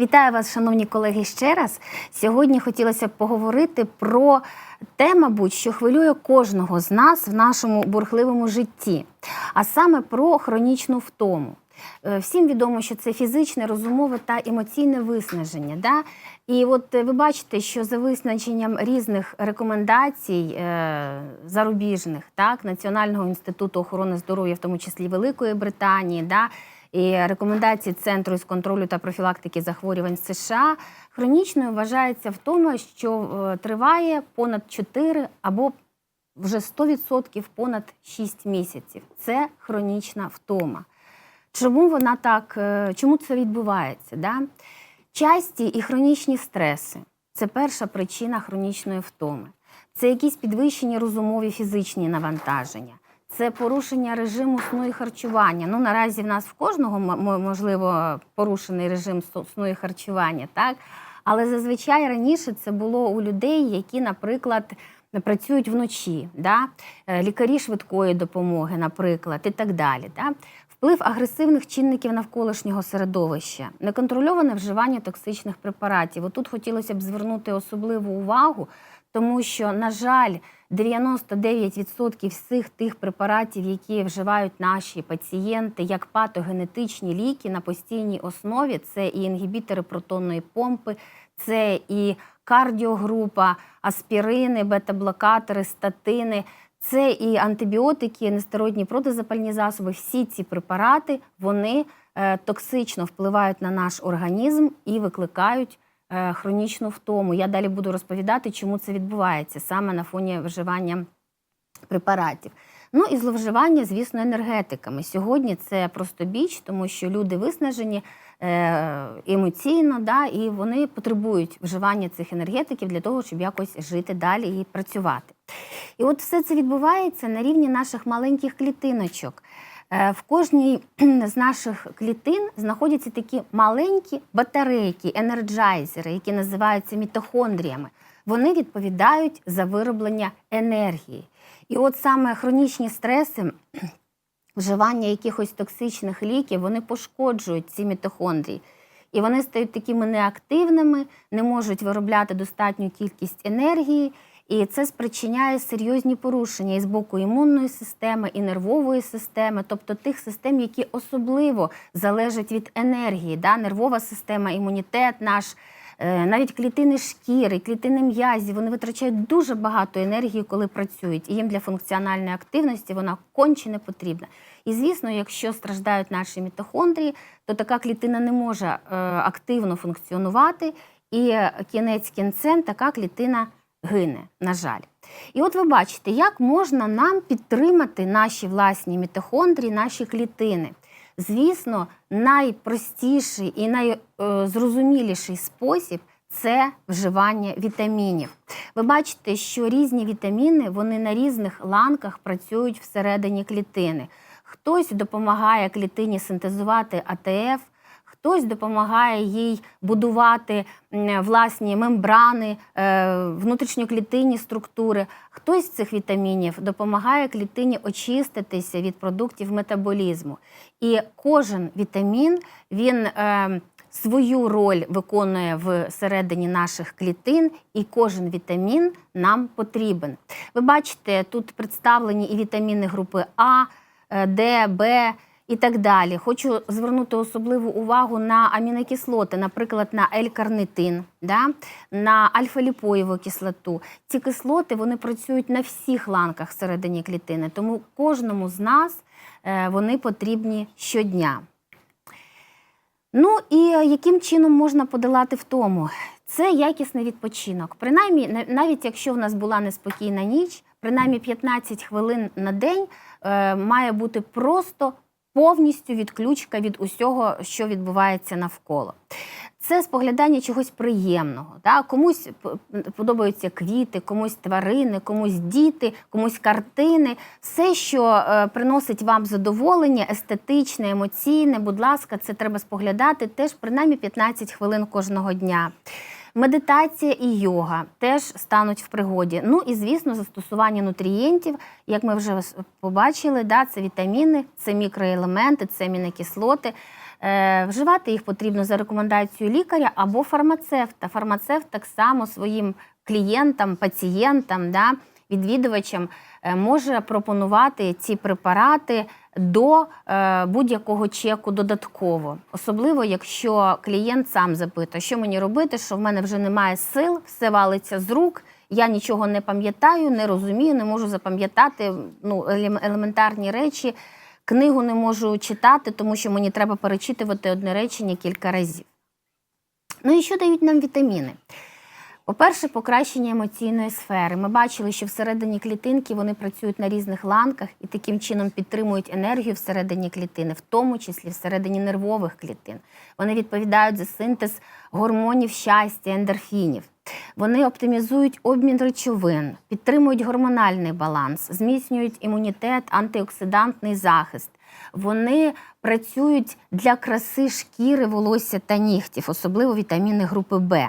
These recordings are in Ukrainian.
Вітаю вас, шановні колеги, ще раз. Сьогодні хотілося б поговорити про те, мабуть, що хвилює кожного з нас в нашому бурхливому житті, а саме про хронічну втому. Е, Всім відомо, що це фізичне, розумове та емоційне виснаження. Да? І от е, ви бачите, що за визначенням різних рекомендацій е, зарубіжних, так, Національного інституту охорони здоров'я, в тому числі Великої Британії, да, і рекомендації Центру з контролю та профілактики захворювань США, хронічною вважається втома, що е, триває понад 4 або вже 100% понад 6 місяців. Це хронічна втома. Чому вона так, е, чому це відбувається? Да? Часті і хронічні стреси це перша причина хронічної втоми. Це якісь підвищені розумові фізичні навантаження, це порушення режиму сну і харчування. Ну, наразі в нас в кожного можливо порушений режим сну і харчування, так? Але зазвичай раніше це було у людей, які, наприклад, працюють вночі, да? Е, лікарі швидкої допомоги, наприклад, і так далі. Да? Вплив агресивних чинників навколишнього середовища, неконтрольоване вживання токсичних препаратів. Отут хотілося б звернути особливу увагу, тому що, на жаль, 99% всіх тих препаратів, які вживають наші пацієнти, як патогенетичні ліки на постійній основі, це і інгібітори протонної помпи, це і кардіогрупа, аспірини, бета-блокатори, статини. Це і антибіотики, нестероїдні протизапальні засоби. Всі ці препарати вони е, токсично впливають на наш організм і викликають хронічну втому. Я далі буду розповідати, чому це відбувається саме на фоні вживання препаратів. Ну і зловживання, звісно, енергетиками. Сьогодні це просто біч, тому що люди виснажені е, емоційно, да, і вони потребують вживання цих енергетиків для того, щоб якось жити далі і працювати. І от все це відбувається на рівні наших маленьких клітиночок. Е, В кожній з наших клітин знаходяться такі маленькі батарейки, енерджайзери, які називаються мітохондріями. Вони відповідають за вироблення енергії. І от саме хронічні стреси, вживання якихось токсичних ліків, вони пошкоджують ці мітохондрії. І вони стають такими неактивними, не можуть виробляти достатню кількість енергії, і це спричиняє серйозні порушення і з боку імунної системи, і нервової системи, тобто тих систем, які особливо залежать від енергії. Да? Нервова система, імунітет наш. Е, Навіть клітини шкіри, клітини м'язів, вони витрачають дуже багато енергії, коли працюють. І їм для функціональної активності вона конче не потрібна. І звісно, якщо страждають наші мітохондрії, то така клітина не може е, активно функціонувати, і кінець кінцем така клітина гине, на жаль. І от ви бачите, як можна нам підтримати наші власні мітохондрії, наші клітини. Звісно, найпростіший і найзрозуміліший спосіб це вживання вітамінів. Ви бачите, що різні вітаміни вони на різних ланках працюють всередині клітини. Хтось допомагає клітині синтезувати АТФ, хтось допомагає їй будувати власні мембрани, е, внутрішньоклітинні структури. Хтось з цих вітамінів допомагає клітині очиститися від продуктів метаболізму. І кожен вітамін він е, свою роль виконує всередині наших клітин, і кожен вітамін нам потрібен. Ви бачите, тут представлені і вітаміни групи А, е, Д, Б і так далі. Хочу звернути особливу увагу на амінокислоти, наприклад, на L-карнитин, да? на альфа-ліпоєву кислоту. Ці кислоти вони працюють на всіх ланках всередині клітини, тому кожному з нас е, вони потрібні щодня. Ну і яким чином можна подолати втому? Це якісний відпочинок. Принаймні, навіть якщо в нас була неспокійна ніч, принаймні 15 хвилин на день е, має бути просто повністю відключка від усього, що відбувається навколо. Це споглядання чогось приємного. Да? Комусь подобаються квіти, комусь тварини, комусь діти, комусь картини. Все, що е, приносить вам задоволення, естетичне, емоційне, будь ласка, це треба споглядати теж принаймні 15 хвилин кожного дня. Медитація і йога теж стануть в пригоді. Ну і звісно, застосування нутрієнтів, як ми вже побачили, да, це вітаміни, це мікроелементи, це амінокислоти. Е, Вживати їх потрібно за рекомендацією лікаря або фармацевта. Фармацевт так само своїм клієнтам, пацієнтам, да, відвідувачам е, може пропонувати ці препарати до е, будь-якого чеку додатково. Особливо, якщо клієнт сам запитує, що мені робити, що в мене вже немає сил, все валиться з рук. Я нічого не пам'ятаю, не розумію, не можу запам'ятати ну, елементарні речі. Книгу не можу читати, тому що мені треба перечитувати одне речення кілька разів. Ну і що дають нам вітаміни? По-перше, покращення емоційної сфери. Ми бачили, що всередині клітинки вони працюють на різних ланках і таким чином підтримують енергію всередині клітини, в тому числі всередині нервових клітин. Вони відповідають за синтез гормонів щастя, ендорфінів. Вони оптимізують обмін речовин, підтримують гормональний баланс, зміцнюють імунітет, антиоксидантний захист. Вони працюють для краси шкіри, волосся та нігтів, особливо вітаміни групи Б.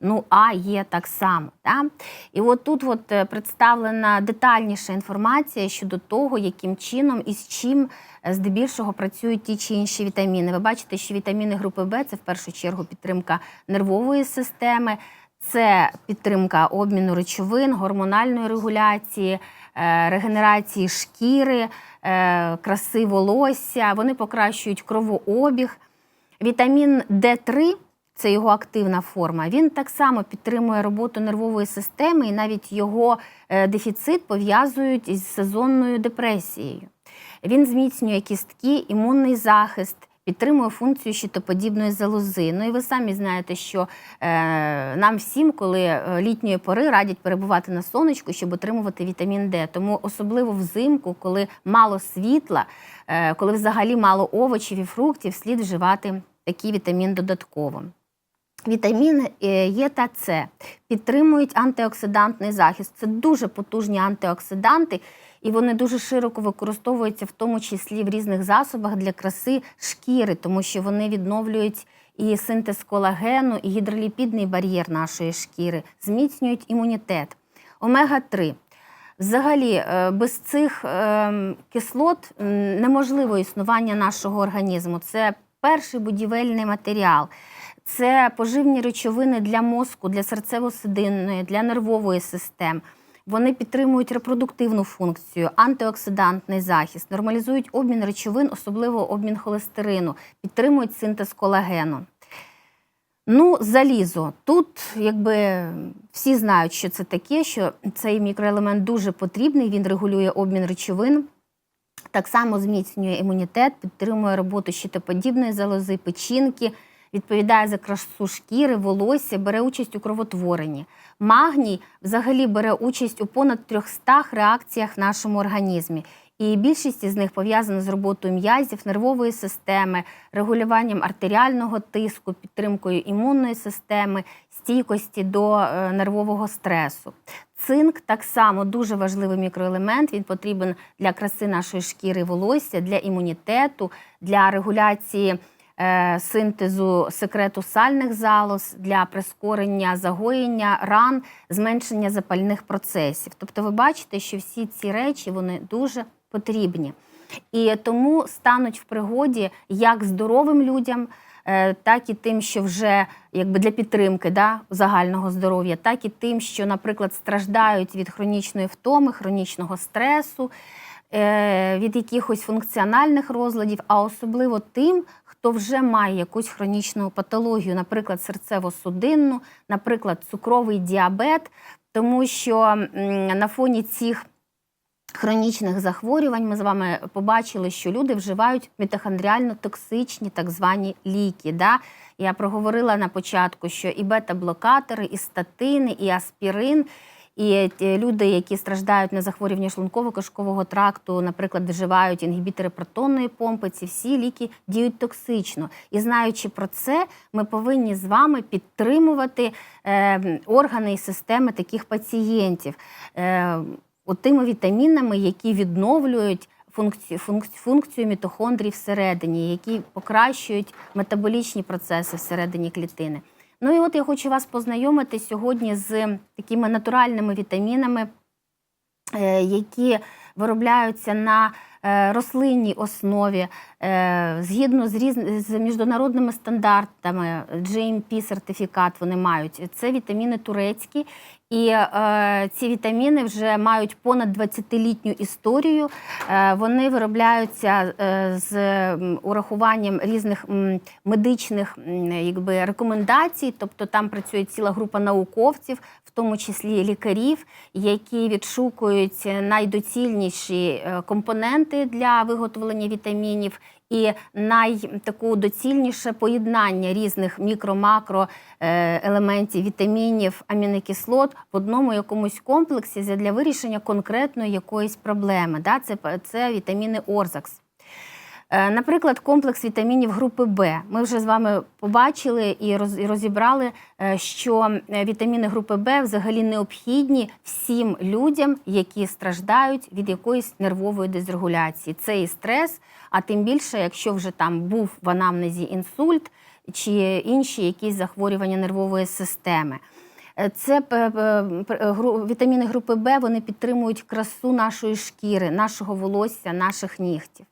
Ну, А є так само. Да? І от тут от е, представлена детальніша інформація щодо того, яким чином і з чим е, здебільшого працюють ті чи інші вітаміни. Ви бачите, що вітаміни групи Б це в першу чергу підтримка нервової системи, це підтримка обміну речовин, гормональної регуляції, е, регенерації шкіри, краси волосся. Вони покращують кровообіг. Вітамін Д3 це його активна форма. Він так само підтримує роботу нервової системи, і навіть його е, дефіцит пов'язують із сезонною депресією. Він зміцнює кістки, імунний захист, підтримує функцію щитоподібної залози. Ну і ви самі знаєте, що е, нам всім, коли е, літньої пори радять перебувати на сонечку, щоб отримувати вітамін Д. Тому особливо взимку, коли мало світла, е, коли взагалі мало овочів і фруктів, слід вживати такий вітамін додатково. Вітаміни е, Е та С підтримують антиоксидантний захист. Це дуже потужні антиоксиданти, і вони дуже широко використовуються, в тому числі в різних засобах для краси шкіри, тому що вони відновлюють і синтез колагену, і гідроліпідний бар'єр нашої шкіри, зміцнюють імунітет. Омега-3. Взагалі, е, без цих ем, кислот неможливо існування нашого організму. Це перший будівельний матеріал. Це поживні речовини для мозку, для серцево-судинної, для нервової системи. Вони підтримують репродуктивну функцію, антиоксидантний захист, нормалізують обмін речовин, особливо обмін холестерину, підтримують синтез колагену. Ну, залізо. Тут якби всі знають, що це таке, що цей мікроелемент дуже потрібний, він регулює обмін речовин. Так само зміцнює імунітет, підтримує роботу щитоподібної залози, печінки, відповідає за красу шкіри, волосся, бере участь у кровотворенні. Магній взагалі бере участь у понад 300 реакціях в нашому організмі. І більшість із них пов'язана з роботою м'язів, нервової системи, регулюванням артеріального тиску, підтримкою імунної системи, стійкості до е, нервового стресу. Цинк так само дуже важливий мікроелемент. Він потрібен для краси нашої шкіри волосся, для імунітету, для регуляції синтезу секрету сальних залоз, для прискорення загоєння ран, зменшення запальних процесів. Тобто, ви бачите, що всі ці речі вони дуже потрібні. І тому стануть в пригоді як здоровим людям, е, так і тим, що вже якби для підтримки да, загального здоров'я, так і тим, що, наприклад, страждають від хронічної втоми, хронічного стресу, е, від якихось функціональних розладів, а особливо тим, хто вже має якусь хронічну патологію, наприклад, серцево-судинну, наприклад, цукровий діабет, тому що на фоні цих хронічних захворювань ми з вами побачили, що люди вживають мітохондріально токсичні так звані ліки. Да? Я проговорила на початку, що і бета-блокатори, і статини, і аспірин. І люди, які страждають на захворювання шлунково-кишкового тракту, наприклад, вживають інгібітори протонної помпи, ці всі ліки діють токсично. І знаючи про це, ми повинні з вами підтримувати е, органи і системи таких пацієнтів. Е, тими вітамінами, які відновлюють функцію, функцію мітохондрій всередині, які покращують метаболічні процеси всередині клітини. Ну і от я хочу вас познайомити сьогодні з такими натуральними вітамінами, е, які виробляються на е, рослинній основі е, згідно з, різ... з міжнародними стандартами. GMP сертифікат вони мають. Це вітаміни турецькі. І е, ці вітаміни вже мають понад 20-літню історію. Вони виробляються з урахуванням різних медичних якби, рекомендацій. Тобто там працює ціла група науковців, в тому числі лікарів, які відшукують найдоцільніші е, компоненти для виготовлення вітамінів. І найтаку доцільніше поєднання різних мікро-макро е, елементів, вітамінів, амінокислот в одному якомусь комплексі для вирішення конкретної якоїсь проблеми. Це, це вітаміни Орзакс. Е, Наприклад, комплекс вітамінів групи Б. Ми вже з вами побачили і розібрали, е, що е, вітаміни групи Б взагалі необхідні всім людям, які страждають від якоїсь нервової дезрегуляції. Це і стрес, а тим більше, якщо вже там був в анамнезі інсульт чи інші якісь захворювання нервової системи. Це вітаміни групи Б вони підтримують красу нашої шкіри, нашого волосся, наших нігтів.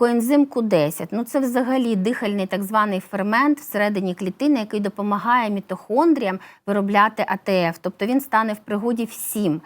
Коензим Q10 ну це взагалі дихальний так званий фермент всередині клітини, який допомагає мітохондріям виробляти АТФ. Тобто він стане в пригоді всім.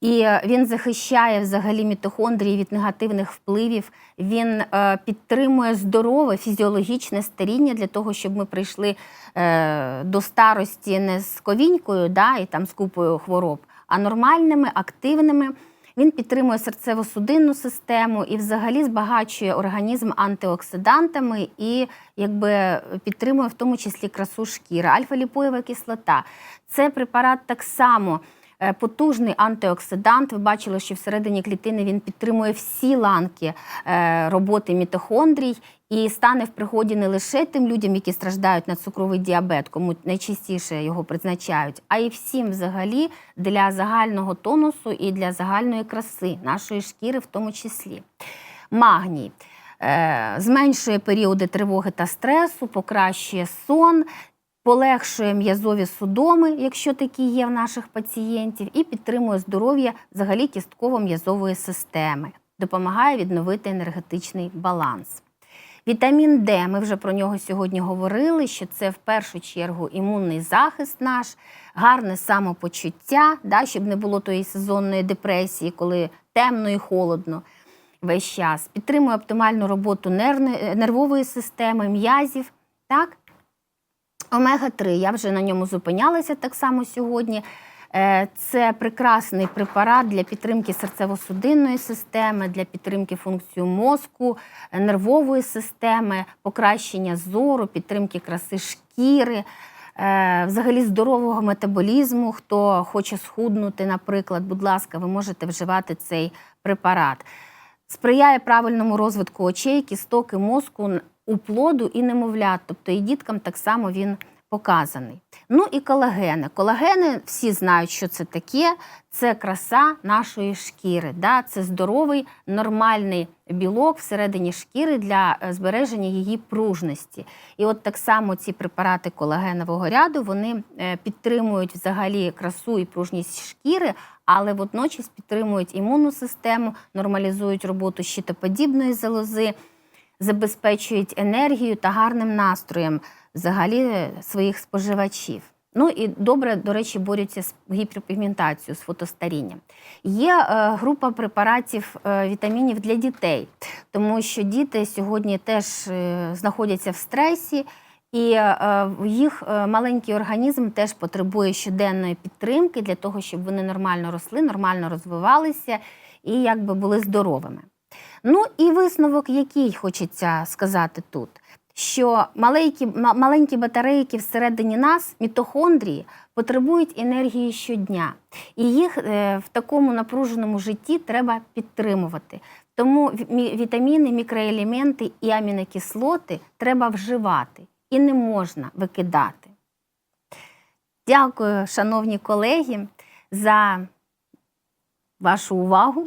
І е, він захищає взагалі мітохондрії від негативних впливів. Він е, підтримує здорове фізіологічне старіння для того, щоб ми прийшли е, до старості не з ковінькою, да, і там з купою хвороб, а нормальними, активними. Він підтримує серцево-судинну систему і взагалі збагачує організм антиоксидантами і якби підтримує в тому числі красу шкіри. Альфа-ліпоєва кислота. Це препарат так само. е, Потужний антиоксидант. Ви бачили, що всередині клітини він підтримує всі ланки е, роботи мітохондрій і стане в пригоді не лише тим людям, які страждають на цукровий діабет, кому найчастіше його призначають, а й всім взагалі для загального тонусу і для загальної краси нашої шкіри, в тому числі. Магній. Е, Зменшує періоди тривоги та стресу, покращує сон, полегшує м'язові судоми, якщо такі є в наших пацієнтів, і підтримує здоров'я взагалі кістково-м'язової системи, допомагає відновити енергетичний баланс. Вітамін Д, ми вже про нього сьогодні говорили, що це в першу чергу імунний захист наш, гарне самопочуття, да, щоб не було тої сезонної депресії, коли темно і холодно весь час. Підтримує оптимальну роботу нервової системи, м'язів. Так? Омега-3, я вже на ньому зупинялася так само сьогодні. Е, Це прекрасний препарат для підтримки серцево-судинної системи, для підтримки функції мозку, е, нервової системи, покращення зору, підтримки краси шкіри, е, взагалі здорового метаболізму. Хто хоче схуднути, наприклад, будь ласка, ви можете вживати цей препарат. Сприяє правильному розвитку очей, кісток і мозку у плоду і немовлят. Тобто і діткам так само він показаний. Ну і колагени. Колагени всі знають, що це таке. Це краса нашої шкіри. Да? Це здоровий, нормальний білок всередині шкіри для е, збереження її пружності. І от так само ці препарати колагенового ряду вони е, підтримують взагалі красу і пружність шкіри, але водночас підтримують імунну систему, нормалізують роботу щитоподібної залози, забезпечують енергію та гарним настроєм взагалі е, своїх споживачів. Ну і добре, до речі, борються з гіперпігментацією, з фотостарінням. Є е, група препаратів е, вітамінів для дітей, тому що діти сьогодні теж е, знаходяться в стресі, і е, їх е, маленький організм теж потребує щоденної підтримки для того, щоб вони нормально росли, нормально розвивалися і якби були здоровими. Ну і висновок, який хочеться сказати тут, що маленькі, ма- маленькі батарейки всередині нас, мітохондрії, потребують енергії щодня. І їх е, в такому напруженому житті треба підтримувати. Тому вітаміни, мікроелементи і амінокислоти треба вживати і не можна викидати. Дякую, шановні колеги, за вашу увагу.